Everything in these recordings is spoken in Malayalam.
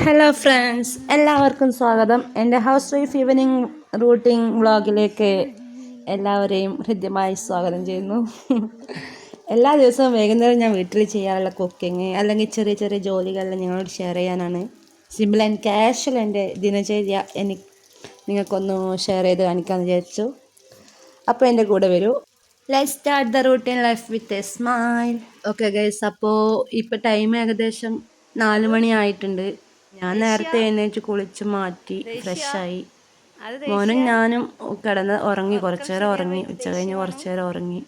ഹലോ ഫ്രണ്ട്സ് എല്ലാവർക്കും സ്വാഗതം. എന്റെ ഹൗസ് വൈഫ് ഈവനിങ് റൂട്ടിംഗ് വ്ളോഗിലേക്ക് എല്ലാവരെയും ഹൃദ്യമായി സ്വാഗതം ചെയ്യുന്നു. എല്ലാ ദിവസവും വൈകുന്നേരം ഞാൻ വീട്ടിൽ ചെയ്യാറുള്ള കുക്കിംഗ് അല്ലെങ്കിൽ ചെറിയ ചെറിയ ജോലികളെല്ലാം നിങ്ങളോട് ഷെയർ ചെയ്യാനാണ്. സിമ്പിൾ ആൻഡ് ക്യാഷ്വൽ എന്റെ ദിനചര്യ എനിക്ക് നിങ്ങൾക്കൊന്ന് ഷെയർ ചെയ്ത് കാണിക്കാമെന്ന് വിചാരിച്ചു. അപ്പോൾ എന്റെ കൂടെ വരൂ. Let start the routine life with a smile okay guys അപ്പോൾ ഇപ്പോൾ ടൈം ഏകദേശം നാല് മണി ആയിട്ടുണ്ട്. ഞാൻ നേരത്തെ എഴുന്നേറ്റ് കുളിച്ച് മാറ്റി ഫ്രഷായി. മോനും ഞാനും കിടന്ന് ഉറങ്ങി കുറച്ചു നേരം ഉറങ്ങി ഉച്ച കഴിഞ്ഞ് കുറച്ചു നേരം ഉറങ്ങി.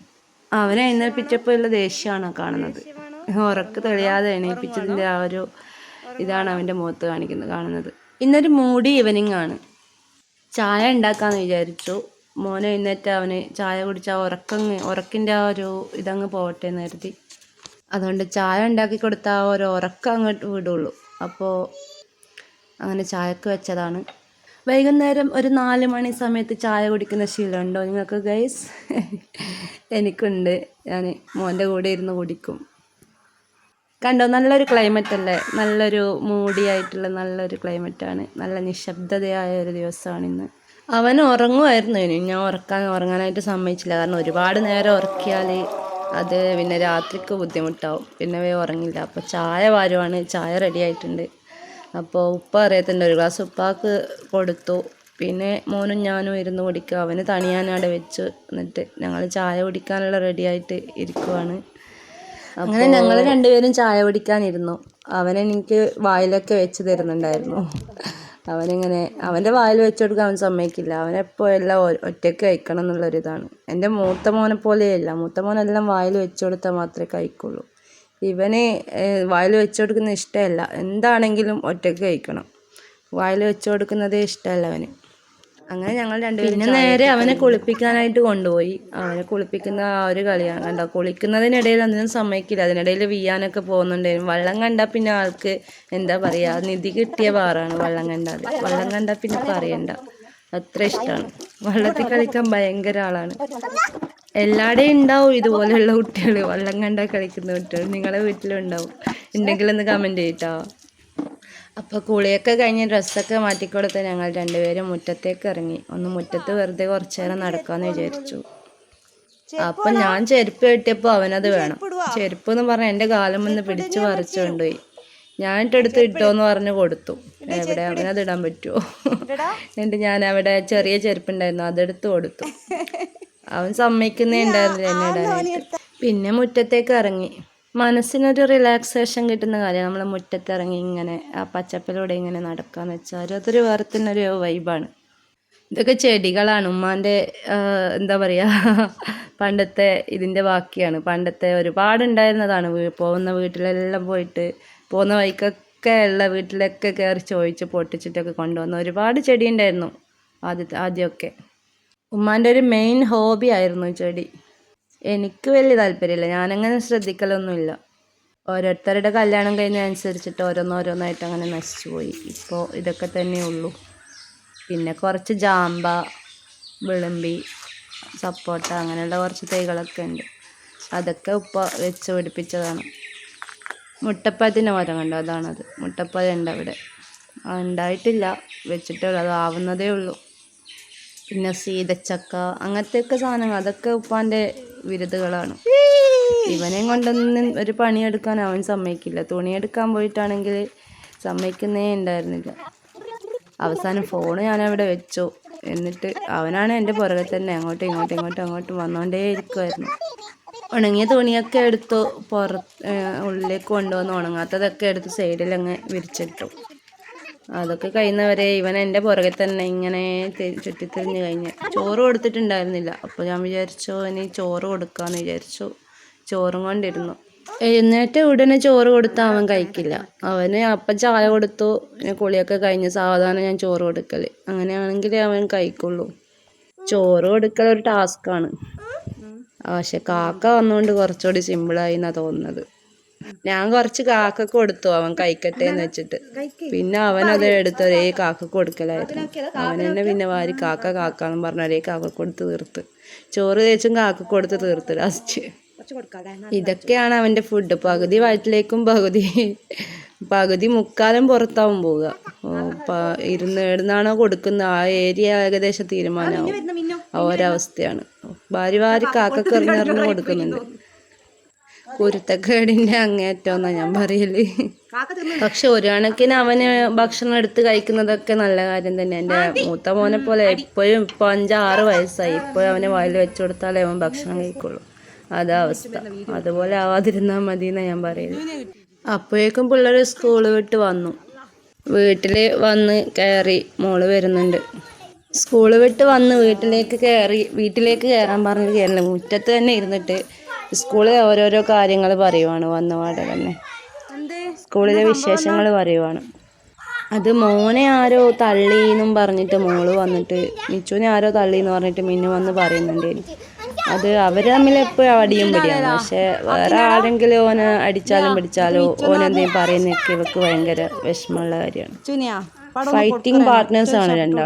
അവനെ എഴുന്നേൽപ്പിച്ചപ്പോൾ ഉള്ള ദേഷ്യമാണ് കാണുന്നത്. ഉറക്ക് തെളിയാതെ എണീപ്പിച്ചതിന്റെ ആ ഒരു ഇതാണ് അവന്റെ മുഖത്ത് കാണിക്കുന്നത് കാണുന്നത്. ഇന്നൊരു മൂടി ഈവനിങ് ആണ്. ചായ ഉണ്ടാക്കാന്ന് വിചാരിച്ചു. മോനെ എഴുന്നേറ്റ് അവന് ചായ കുടിച്ചാൽ ഉറക്കങ്ങ് ഉറക്കിന്റെ ആ ഒരു ഇതങ്ങ് പോകട്ടെ എന്ന് കരുതി. അതുകൊണ്ട് ചായ ഉണ്ടാക്കി കൊടുത്താൽ ആ ഒരു ഉറക്കം അങ്ങോട്ട് വിടുള്ളൂ. അപ്പോൾ അങ്ങനെ ചായക്ക് വെച്ചതാണ്. വൈകുന്നേരം ഒരു നാല് മണി സമയത്ത് ചായ കുടിക്കുന്ന ശീലമുണ്ടോ നിങ്ങൾക്ക് ഗൈസ് എനിക്കുണ്ട്. ഞാൻ മോന്റെ കൂടെ ഇരുന്ന് കുടിക്കും. കണ്ടോ നല്ലൊരു ക്ലൈമറ്റ് അല്ലേ? നല്ലൊരു മൂടിയായിട്ടുള്ള നല്ലൊരു ക്ലൈമറ്റാണ് നല്ല നിശബ്ദതയായ ഒരു ദിവസമാണ് ഇന്ന്. അവൻ ഉറങ്ങുമായിരുന്നു ഇനി. ഞാൻ ഉറക്കാൻ ഉറങ്ങാനായിട്ട് സമ്മതിച്ചില്ല. കാരണം ഒരുപാട് നേരം ഉറക്കിയാൽ അത് പിന്നെ രാത്രിക്ക് ബുദ്ധിമുട്ടാവും. പിന്നെ ഉറങ്ങില്ല. അപ്പോൾ ചായ വാരുവാണ്. ചായ റെഡി ആയിട്ടുണ്ട്. അപ്പോൾ ഉപ്പ അറിയത്തില്ല ഒരു ഗ്ലാസ് ഉപ്പാക്ക് കൊടുത്തു. പിന്നെ മോനും ഞാനും ഇരുന്ന് കുടിക്കുക അവന് തണിയാനവിടെ വെച്ച്. എന്നിട്ട് ഞങ്ങൾ ചായ കുടിക്കാനുള്ള റെഡി ആയിട്ട് ഇരിക്കുവാണ്. അങ്ങനെ ഞങ്ങൾ രണ്ടുപേരും ചായ കുടിക്കാനിരുന്നു. അവൻ എനിക്ക് വായിലൊക്കെ വെച്ച് തരുന്നുണ്ടായിരുന്നു. അവനിങ്ങനെ അവന്റെ വായിൽ വെച്ച് കൊടുക്കാൻ അവൻ സമ്മതിക്കില്ല. അവനെപ്പോൾ എല്ലാം ഒറ്റയ്ക്ക് കഴിക്കണം എന്നുള്ളൊരിതാണ്. എന്റെ മൂത്ത മോനെ പോലെയല്ല മൂത്ത മോനെല്ലാം വായിൽ വെച്ച് കൊടുത്താൽ മാത്രമേ കഴിക്കുള്ളൂ. ഇവന് വായിൽ വെച്ച് കൊടുക്കുന്നത് ഇഷ്ടമല്ല. എന്താണെങ്കിലും ഒറ്റയ്ക്ക് കഴിക്കണം. വായിൽ വെച്ച് കൊടുക്കുന്നതേ ഇഷ്ടമല്ല അവന്. അങ്ങനെ ഞങ്ങൾ രണ്ടുപേരും പിന്നെ നേരെ അവനെ കുളിപ്പിക്കാനായിട്ട് കൊണ്ടുപോയി. അവനെ കുളിപ്പിക്കുന്ന ആ ഒരു കളിയാണ്. കണ്ടോ? കുളിക്കുന്നതിനിടയിൽ അതിനും സമ്മതിക്കില്ല. അതിനിടയിൽ വീയാനൊക്കെ പോകുന്നുണ്ടായിരുന്നു. വെള്ളം കണ്ടാൽ പിന്നെ ആൾക്ക് എന്താ പറയുക നിധി കിട്ടിയ പാറാണ് വെള്ളം കണ്ടാൽ. വെള്ളം കണ്ടാൽ പിന്നെ പറയണ്ട. അത്ര ഇഷ്ടമാണ്. വെള്ളത്തിൽ കളിക്കാൻ ഭയങ്കര ആളാണ്. എല്ലാടെയും ഉണ്ടാവും ഇതുപോലെയുള്ള കുട്ടികൾ വള്ളം കണ്ട കളിക്കുന്ന കുട്ടികൾ നിങ്ങളുടെ വീട്ടിലുണ്ടാവും. ഉണ്ടെങ്കിൽ ഒന്ന് കമന്റ് ചെയ്യട്ടോ. അപ്പോൾ കുളിയൊക്കെ കഴിഞ്ഞ് ഡ്രസ്സൊക്കെ മാറ്റിക്കൊടുത്ത് ഞങ്ങൾ രണ്ടുപേരും മുറ്റത്തേക്ക് ഇറങ്ങി. ഒന്ന് മുറ്റത്ത് വെറുതെ കുറച്ചു നേരം നടക്കാമെന്ന് വിചാരിച്ചു. അപ്പം ഞാൻ ചെരുപ്പ് കെട്ടിയപ്പോൾ അവനത് വേണം. ചെരുപ്പ് എന്ന് പറഞ്ഞാൽ എന്റെ കാലം ഒന്ന് പിടിച്ചു പറിച്ചു കൊണ്ടുപോയി ഞാൻ ഇട്ടെടുത്ത് ഇട്ടോന്ന് പറഞ്ഞ് കൊടുത്തു. എവിടെ അവനത് ഇടാൻ പറ്റുമോ എന്നിട്ട് ഞാൻ അവിടെ ചെറിയ ചെരുപ്പുണ്ടായിരുന്നു അതെടുത്ത് കൊടുത്തു. അവൻ സമ്മതിക്കുന്നുണ്ടായിരുന്നില്ല പിന്നെ മുറ്റത്തേക്ക് ഇറങ്ങി. മനസ്സിനൊരു റിലാക്സേഷൻ കിട്ടുന്ന കാര്യം നമ്മൾ മുറ്റത്തിറങ്ങി ഇങ്ങനെ ആ പച്ചപ്പിലൂടെ ഇങ്ങനെ നടക്കാന്ന് വെച്ചാൽ അതൊരു വേറെ തന്നെ ഒരു വൈബാണ് ഇതൊക്കെ ചെടികളാണ്. ഉമ്മാന്റെ എന്താ പറയുക പണ്ടത്തെ ഇതിന്റെ ബാക്കിയാണ്. പണ്ടത്തെ ഒരുപാട് ഉണ്ടായിരുന്നതാണ് പോകുന്ന വീട്ടിലെല്ലാം പോയിട്ട് പോകുന്ന വഴിക്കൊക്കെ ഉള്ള വീട്ടിലൊക്കെ കയറി ചോദിച്ച് പൊട്ടിച്ചിട്ടൊക്കെ കൊണ്ടുവന്ന ഒരുപാട് ചെടി ഉണ്ടായിരുന്നു ആദ്യത്തെ ആദ്യമൊക്കെ. ഉമ്മാന്റെ ഒരു മെയിൻ ഹോബി ആയിരുന്നു ചെടി. എനിക്ക് വലിയ താല്പര്യമില്ല. ഞാനങ്ങനെ ശ്രദ്ധിക്കലൊന്നുമില്ല. ഓരോരുത്തരുടെ കല്യാണം കഴിഞ്ഞതനുസരിച്ചിട്ട് ഓരോന്നോരോന്നായിട്ട് അങ്ങനെ നശിച്ചു പോയി. ഇപ്പോൾ ഇതൊക്കെ തന്നെ ഉള്ളൂ. പിന്നെ കുറച്ച് ജാമ്പ വിളമ്പി സപ്പോട്ട അങ്ങനെയുള്ള കുറച്ച് തൈകളൊക്കെ ഉണ്ട്. അതൊക്കെ ഉപ്പ വെച്ച് പിടിപ്പിച്ചതാണ്. മുട്ടപ്പഴത്തിന്റെ മരം കണ്ടോ? അതാണത്. മുട്ടപ്പഴം ഉണ്ട് അവിടെ. ഉണ്ടായിട്ടില്ല. വെച്ചിട്ടുള്ളൂ. അത് ആവുന്നതേ ഉള്ളൂ. പിന്നെ സീതച്ചക്ക അങ്ങനത്തെയൊക്കെ സാധനങ്ങൾ. അതൊക്കെ ഉപ്പാന്റെ വിരുതുകളാണ് ഇവനെ കൊണ്ടൊന്നും ഒരു പണിയെടുക്കാൻ അവൻ സമ്മതിക്കില്ല. തുണിയെടുക്കാൻ പോയിട്ടാണെങ്കിൽ സമ്മതിക്കുന്നേ ഉണ്ടായിരുന്നില്ല. അവസാനം ഫോൺ ഞാനവിടെ വെച്ചു. എന്നിട്ട് അവനാണ് എന്റെ പുറകെ തന്നെ അങ്ങോട്ടും ഇങ്ങോട്ടും ഇങ്ങോട്ടും അങ്ങോട്ടും വന്നുകൊണ്ടേ ഇരിക്കുമായിരുന്നു ഉണങ്ങിയ തുണിയൊക്കെ എടുത്തു പുറത്ത് ഉള്ളിലേക്ക് കൊണ്ടുവന്ന് ഉണങ്ങാത്തതൊക്കെ എടുത്ത് സൈഡിലങ്ങ് വിരിച്ചിട്ടു. അതൊക്കെ കഴിയുന്നവരെ ഇവൻ എന്റെ പുറകെ തന്നെ ഇങ്ങനെ ചുറ്റിത്തിരിഞ്ഞ് കഴിഞ്ഞ്. ചോറ് കൊടുത്തിട്ടുണ്ടായിരുന്നില്ല. അപ്പോൾ ഞാൻ വിചാരിച്ചു ഇനി ചോറ് കൊടുക്കാമെന്ന് വിചാരിച്ചു. ചോറും കൊണ്ടിരുന്നു. എഴുന്നേറ്റ് ഉടനെ ചോറ് കൊടുത്താൽ അവൻ കഴിക്കില്ല. അവന് അപ്പം ചായ കൊടുത്തു. പിന്നെ കുളിയൊക്കെ കഴിഞ്ഞ് സാവധാനം ഞാൻ ചോറ് കൊടുക്കൽ അങ്ങനെയാണെങ്കിലേ അവൻ കഴിക്കുള്ളൂ. ചോറ് കൊടുക്കൽ ഒരു ടാസ്ക്കാണ്. പക്ഷെ കാക്ക വന്നുകൊണ്ട് കുറച്ചുകൂടി സിമ്പിളായി എന്നാണ് തോന്നുന്നത്. ഞാൻ കുറച്ച് കാക്ക കൊടുത്തു. അവൻ കഴിക്കട്ടെ എന്ന് വെച്ചിട്ട്. പിന്നെ അവൻ അത് എടുത്ത് ഒരേ കാക്ക കൊടുക്കലായിരുന്നു. അവൻ തന്നെ പിന്നെ വാരി കാക്ക കാക്ക എന്ന് പറഞ്ഞ ഒരേ കാക്ക കൊടുത്ത് തീർത്ത്. ചോറ് തേച്ചും കാക്ക കൊടുത്ത് തീർത്ത് ലാസ്റ്റ് ഇതൊക്കെയാണ് അവന്റെ ഫുഡ് പകുതി വയറ്റിലേക്കും പകുതി പകുതി മുക്കാലം പുറത്താവും പോവുക. ഇരുന്ന് എവിടുന്നാണോ കൊടുക്കുന്ന ആ ഏരിയ ഏകദേശം തീരുമാനമാവും. ആ ഒരവസ്ഥയാണ്. ഭാര്യ ഭാര്യ കാക്കറിഞ്ഞറിഞ്ഞ് കൊടുക്കുന്നുണ്ട്. കുരുത്തക്കേടിന്റെ അങ്ങേറ്റം എന്നാ ഞാൻ പറയൽ. പക്ഷെ ഒരു കണക്കിന് അവന് ഭക്ഷണം എടുത്ത് കഴിക്കുന്നതൊക്കെ നല്ല കാര്യം തന്നെ. എന്റെ മൂത്ത മോനെ പോലെ എപ്പോഴും ഇപ്പോൾ അഞ്ചാറ് വയസ്സായി. ഇപ്പോഴും അവനെ വായിൽ വെച്ചു കൊടുത്താലേ അവൻ ഭക്ഷണം കഴിക്കുള്ളൂ. അതാ അവസ്ഥ. അതുപോലെ ആവാതിരുന്നാൽ മതി എന്നാ ഞാൻ പറയുന്നത് അപ്പോഴേക്കും പിള്ളേർ സ്കൂൾ വിട്ട് വന്നു. വീട്ടിൽ വന്ന് കയറി മോൾ വരുന്നുണ്ട്. സ്കൂൾ വിട്ട് വന്ന് വീട്ടിലേക്ക് കയറി വീട്ടിലേക്ക് കയറാൻ പറഞ്ഞ് കയറില്ല മുറ്റത്ത് തന്നെ ഇരുന്നിട്ട് സ്കൂളിൽ ഓരോരോ കാര്യങ്ങൾ പറയുവാണ് വന്ന പാടെ തന്നെ. സ്കൂളിലെ വിശേഷങ്ങൾ പറയുവാണ്. അത് മോനെ ആരോ തള്ളി എന്നും പറഞ്ഞിട്ട് മോൾ വന്നിട്ട് മിച്ചുവിനെ ആരോ തള്ളി എന്ന് പറഞ്ഞിട്ട് മിന്നു വന്ന് പറയുന്നുണ്ട്. അത് അവർ തമ്മിൽ എപ്പോഴും അടിയും പിടിയാണ്. പക്ഷെ വേറെ ആരെങ്കിലും ഓന് അടിച്ചാലും പിടിച്ചാലോ ഓനെന്തെങ്കിലും പറയുന്നൊക്കെ ഇവക്ക് ഭയങ്കര വിഷമമുള്ള കാര്യമാണ്. ഫൈറ്റിംഗ് പാർട്ട്നേഴ്സാണ് ഫൈറ്റിംഗ്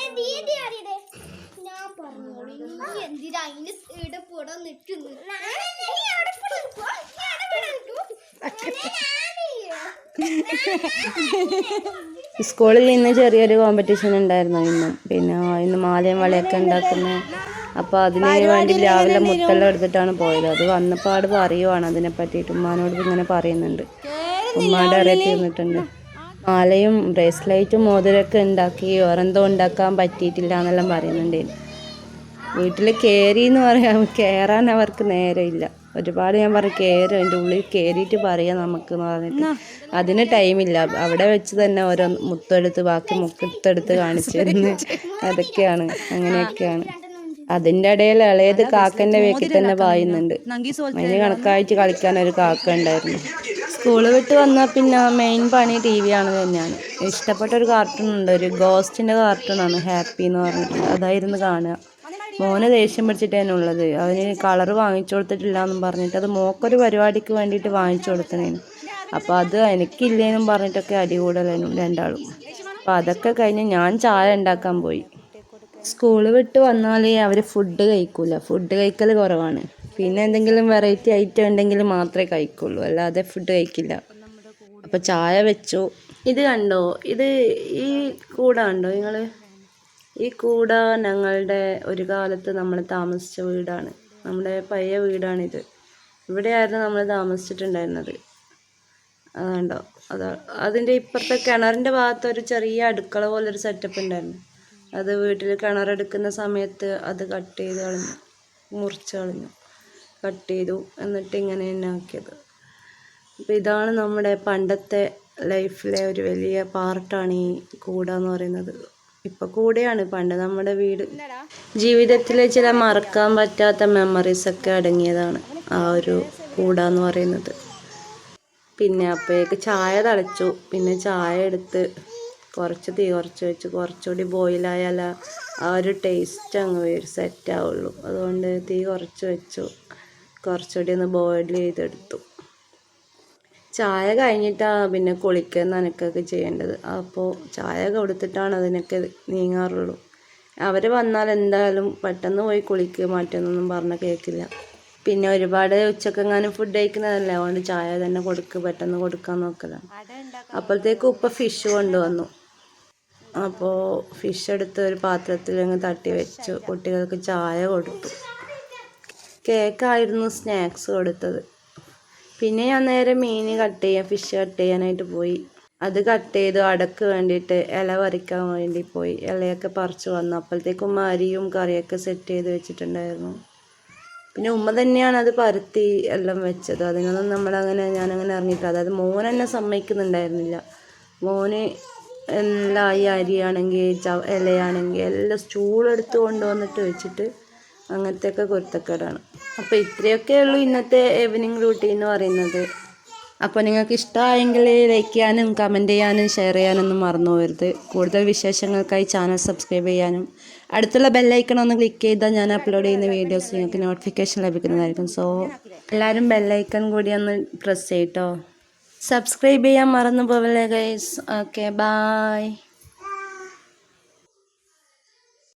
ആണ് നീ എന്തിനാ അതിന് ഇവിടെ പുറം നിൽക്കുന്നു? സ്കൂളിൽ ഇന്ന് ചെറിയൊരു കോമ്പറ്റീഷൻ ഉണ്ടായിരുന്നു ഇന്ന്. പിന്നെ ഇന്ന് മാലയും വളയൊക്കെ ഉണ്ടാക്കുന്ന. അപ്പോൾ അതിന് വേണ്ടി രാവിലെ മുത്തെല്ലാം എടുത്തിട്ടാണ് പോയത്. അത് വന്നപ്പാട് പറയുവാണ് അതിനെ പറ്റിയിട്ട് ഉമ്മാനോട് ഇങ്ങനെ പറയുന്നുണ്ട്. ഉമ്മാടെ അറിയാൻ ഇരുന്നിട്ടുണ്ട് മാലയും ബ്രേസ്ലൈറ്റും മോതിരമൊക്കെ ഉണ്ടാക്കി വേറെന്തോ ഉണ്ടാക്കാൻ പറ്റിയിട്ടില്ല എന്നെല്ലാം പറയുന്നുണ്ടായിരുന്നു. വീട്ടിൽ കയറി എന്ന് പറയാൻ കയറാൻ അവർക്ക് നേരമില്ല. ഒരുപാട് ഞാൻ പറയും കയറും അതിന്റെ ഉള്ളിൽ കയറിയിട്ട് പറയാം നമുക്ക് എന്ന് പറഞ്ഞിട്ട്. അതിന് ടൈമില്ല. അവിടെ വെച്ച് തന്നെ ഓരോ മുത്തെടുത്ത് ബാക്കി മുത്തെടുത്ത് കാണിച്ചു തരുന്നു അതൊക്കെയാണ് അങ്ങനെയൊക്കെയാണ്. അതിന്റെ ഇടയിൽ ഇളയത് കാക്കന്റെ വേക്കിൽ തന്നെ പായുന്നുണ്ട്. അതിന് കണക്കായിട്ട് കളിക്കാൻ ഒരു കാക്ക ഉണ്ടായിരുന്നു. സ്കൂൾ വിട്ട് വന്നാൽ പിന്നെ മെയിൻ പണി ടി വി ആണ് തന്നെയാണ്. ഇഷ്ടപ്പെട്ട ഒരു കാർട്ടൂൺ ഉണ്ട്. ഒരു ഗോസ്റ്റിന്റെ കാർട്ടൂണാണ് ഹാപ്പി എന്ന് പറഞ്ഞിട്ട്. അതായിരുന്നു കാണുക. മോനെ ദേഷ്യം പിടിച്ചിട്ട് തന്നെ ഉള്ളത്. അവന് കളർ വാങ്ങിച്ചു കൊടുത്തിട്ടില്ല എന്നും പറഞ്ഞിട്ട് അത് മോക്കൊരു പരിപാടിക്ക് വേണ്ടിയിട്ട് വാങ്ങിച്ചു കൊടുത്തനേനു അപ്പോൾ അത് എനിക്കില്ലേന്നും പറഞ്ഞിട്ടൊക്കെ അടി കൂടലും രണ്ടാളും. അപ്പോൾ അതൊക്കെ കഴിഞ്ഞ് ഞാൻ ചായ ഉണ്ടാക്കാൻ പോയി. സ്കൂൾ വിട്ട് വന്നാൽ അവർ ഫുഡ് കഴിക്കൂല. ഫുഡ് കഴിക്കൽ കുറവാണ്. പിന്നെ എന്തെങ്കിലും വെറൈറ്റി ഐറ്റം ഉണ്ടെങ്കിൽ മാത്രമേ കഴിക്കുള്ളൂ. അല്ലാതെ ഫുഡ് കഴിക്കില്ല. അപ്പൊ ചായ വെച്ചു. ഇത് കണ്ടോ? ഇത് ഈ കൂട കണ്ടോ നിങ്ങൾ ഈ കൂട ഞങ്ങളുടെ ഒരു കാലത്ത് നമ്മൾ താമസിച്ച വീടാണ്. നമ്മുടെ പഴയ വീടാണിത്. ഇവിടെയായിരുന്നു നമ്മൾ താമസിച്ചിട്ടുണ്ടായിരുന്നത്. അതുണ്ടോ അത് അതിന്റെ ഇപ്പുറത്തെ കിണറിന്റെ ഭാഗത്ത് ഒരു ചെറിയ അടുക്കള പോലൊരു സെറ്റപ്പ് ഉണ്ടായിരുന്നു. അത് വീട്ടിൽ കിണറെടുക്കുന്ന സമയത്ത് അത് കട്ട് ചെയ്ത് കളഞ്ഞു. മുറിച്ച് കളഞ്ഞു. കട്ട് ചെയ്തു എന്നിട്ട് ഇങ്ങനെ തന്നെ ആക്കിയത്. അപ്പോൾ ഇതാണ് നമ്മുടെ പണ്ടത്തെ ലൈഫിലെ ഒരു വലിയ പാർട്ടാണ് ഈ കൂട എന്ന് പറയുന്നത്. ഇപ്പം കൂടെയാണ്. പണ്ട് നമ്മുടെ വീട് ജീവിതത്തിലെ ചില മറക്കാൻ പറ്റാത്ത മെമ്മറീസ് ഒക്കെ അടങ്ങിയതാണ് ആ ഒരു കൂട എന്ന് പറയുന്നത്. പിന്നെ അപ്പോഴേക്ക് ചായ തളച്ചു. പിന്നെ ചായ എടുത്ത് കുറച്ച് തീ കുറച്ച് വെച്ച് കുറച്ചുകൂടി ബോയിലായാൽ ആ ഒരു ടേസ്റ്റ് അങ്ങ് വരും സെറ്റ് ആവുള്ളൂ. അതുകൊണ്ട് തീ കുറച്ച് വെച്ചു. കുറച്ചുകൂടി ഒന്ന് ബോയിൽ ചെയ്തെടുത്തു. ചായ കഴിഞ്ഞിട്ടാണ് പിന്നെ കുളിക്കുക നനക്കൊക്കെ ചെയ്യേണ്ടത്. അപ്പോൾ ചായ കൊടുത്തിട്ടാണ് അതിനൊക്കെ നീങ്ങാറുള്ളൂ. അവർ വന്നാൽ എന്തായാലും പെട്ടെന്ന് പോയി കുളിക്കുക മാറ്റൊന്നും പറഞ്ഞ കേൾക്കില്ല. പിന്നെ ഒരുപാട് ഉച്ചക്കെങ്ങാനും ഫുഡ് കഴിക്കുന്നതല്ലേ? അതുകൊണ്ട് ചായ തന്നെ കൊടുക്കുക പെട്ടെന്ന് കൊടുക്കാൻ നോക്കലാണ്. അപ്പോഴത്തേക്ക് ഉപ്പ ഫിഷ് കൊണ്ടുവന്നു. അപ്പോൾ ഫിഷ് എടുത്ത് ഒരു പാത്രത്തിൽ അങ്ങ് തട്ടി വെച്ചു. കുട്ടികൾക്ക് ചായ കൊടുത്തു. കേക്കായിരുന്നു സ്നാക്സ് കൊടുത്തത്. പിന്നെ ഞാൻ നേരെ മീൻ കട്ട് ചെയ്യാൻ ഫിഷ് കട്ട് ചെയ്യാനായിട്ട് പോയി. അത് കട്ട് ചെയ്തു അടക്ക് വേണ്ടിയിട്ട് ഇല പറിക്കാൻ വേണ്ടി പോയി. ഇലയൊക്കെ പറിച്ചു വന്നു. അപ്പോഴത്തേക്കും അരിയും കറിയൊക്കെ സെറ്റ് ചെയ്ത് വെച്ചിട്ടുണ്ടായിരുന്നു. പിന്നെ ഉമ്മ തന്നെയാണ് അത് പരത്തി എല്ലാം വെച്ചത്. അതിനൊന്നും നമ്മളങ്ങനെ ഞാനങ്ങനെ ഇറങ്ങിയിട്ട് അതായത് മോൻ എന്നെ സമ്മതിക്കുന്നുണ്ടായിരുന്നില്ല. മോന് എല്ലാ ഈ അരിയാണെങ്കിൽ ച ഇലയാണെങ്കിൽ എല്ലാം സ്റ്റൂളെടുത്ത് കൊണ്ടുവന്നിട്ട് വെച്ചിട്ട് അങ്ങനത്തെയൊക്കെ കുരുത്തക്കേടാണ്. അപ്പോൾ ഇത്രയൊക്കെ ഉള്ളൂ ഇന്നത്തെ ഈവനിങ് റൂട്ടീൻ എന്ന് പറയുന്നത്. അപ്പോൾ നിങ്ങൾക്ക് ഇഷ്ടമായെങ്കിൽ ലൈക്ക് ചെയ്യാനും കമന്റ് ചെയ്യാനും ഷെയർ ചെയ്യാനൊന്നും മറന്നു പോകരുത്. കൂടുതൽ വിശേഷങ്ങൾക്കായി ചാനൽ സബ്സ്ക്രൈബ് ചെയ്യാനും. അടുത്തുള്ള ബെല്ലൈക്കൺ ഒന്ന് ക്ലിക്ക് ചെയ്താൽ ഞാൻ അപ്ലോഡ് ചെയ്യുന്ന വീഡിയോസ് നിങ്ങൾക്ക് നോട്ടിഫിക്കേഷൻ ലഭിക്കുന്നതായിരിക്കും. സോ എല്ലാവരും ബെല്ലൈക്കൺ കൂടി ഒന്ന് പ്രസ് ചെയ്യട്ടോ സബ്സ്ക്രൈബ് ചെയ്യാൻ മറന്നു പോവല്ലേ ഗൈസ് ഓക്കെ ബായ്